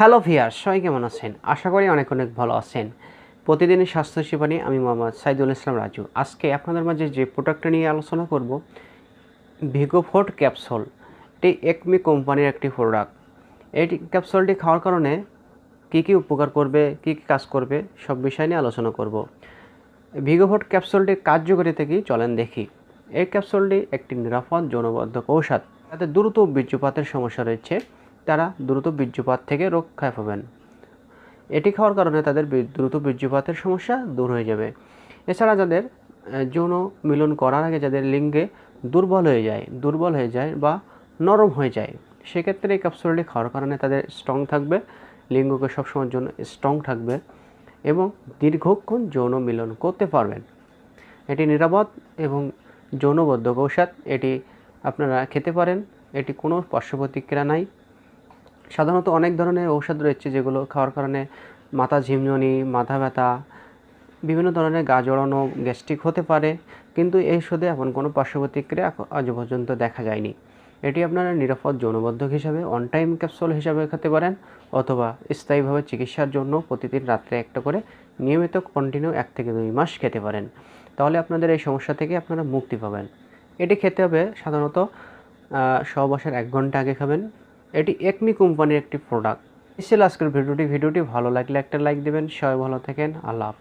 Hello ভিয়ার সবাই কেমন আছেন? আশা করি অনেক অনেক ভালো আছেন। প্রতিদিনের স্বাস্থ্য সেবা নিয়ে আমি মোহাম্মদ সাইদুল ইসলাম রাজু। আজকে আপনাদের মাঝে যে প্রোডাক্টটা নিয়ে আলোচনা করব ভিগোফোর্ট ক্যাপসুল। এটি একমি কোম্পানির একটি প্রোডাক্ট এই ক্যাপসুলটি খাওয়ার কারণে কী কী উপকার করবে, কী কী কাজ করবে, সব বিষয় নিয়ে আলোচনা করব। ভিগোফোর্ট ক্যাপসুলটির কার্যকারিতা কি চলেন দেখি। এই ক্যাপসুলটি একটি নিরাপদ যৌনবদ্ধক ঔষধ। তাতে দ্রুত বীর্যপাতের সমস্যা রয়েছে। তারা দ্রুত বীর্যপাত থেকে রক্ষায় পাবেন। এটি খাওয়ার কারণে তাদের দ্রুত বীর্যপাতের সমস্যা দূর হয়ে যাবে। এছাড়া যাদের যৌন মিলন করার আগে যাদের লিঙ্গে দুর্বল হয়ে যায়, দুর্বল হয়ে যায় বা নরম হয়ে যায়, সেক্ষেত্রে এই ক্যাপসুলটি খাওয়ার কারণে তাদের স্ট্রং থাকবে, লিঙ্গকে সবসময়ের জন্য স্ট্রং থাকবে এবং দীর্ঘক্ষণ যৌন মিলন করতে পারবেন। এটি নিরাপদ এবং যৌনবদ্ধক ঔষধ এটি আপনারা খেতে পারেন, এটি কোনো পার্শ্ব প্রতিক্রিয়া নাই। সাধারণত অনেক ধরনের ঔষধ রয়েছে যেগুলো খাওয়ার কারণে মাথা ঝিমঝনি মাথা ব্যথা, বিভিন্ন ধরনের গা জড়ানো, গ্যাস্ট্রিক হতে পারে, কিন্তু এই ওষুধে এমন কোনো পার্শ্ব প্রতিক্রিয়া এখ- আজ পর্যন্ত দেখা যায়নি। এটি আপনারা নিরাপদ যৌনবদ্ধক হিসাবে অন টাইম ক্যাপসুল হিসাবে খেতে পারেন অথবা স্থায়ীভাবে চিকিৎসার জন্য প্রতিদিন রাত্রে একটা করে নিয়মিত কন্টিনিউ এক থেকে দুই মাস খেতে পারেন। তাহলে আপনাদের এই সমস্যা থেকে আপনারা মুক্তি পাবেন। এটি খেতে হবে সাধারণত সহবাসের এক ঘণ্টা আগে খাবেন এটি একমি কোম্পানির একটি প্রোডাক্ট ছিল আজকের ভিডিওটি ভিডিওটি ভালো লাগলে একটা লাইক দেবেন। সবাই ভালো থাকেন। আল্লাহ।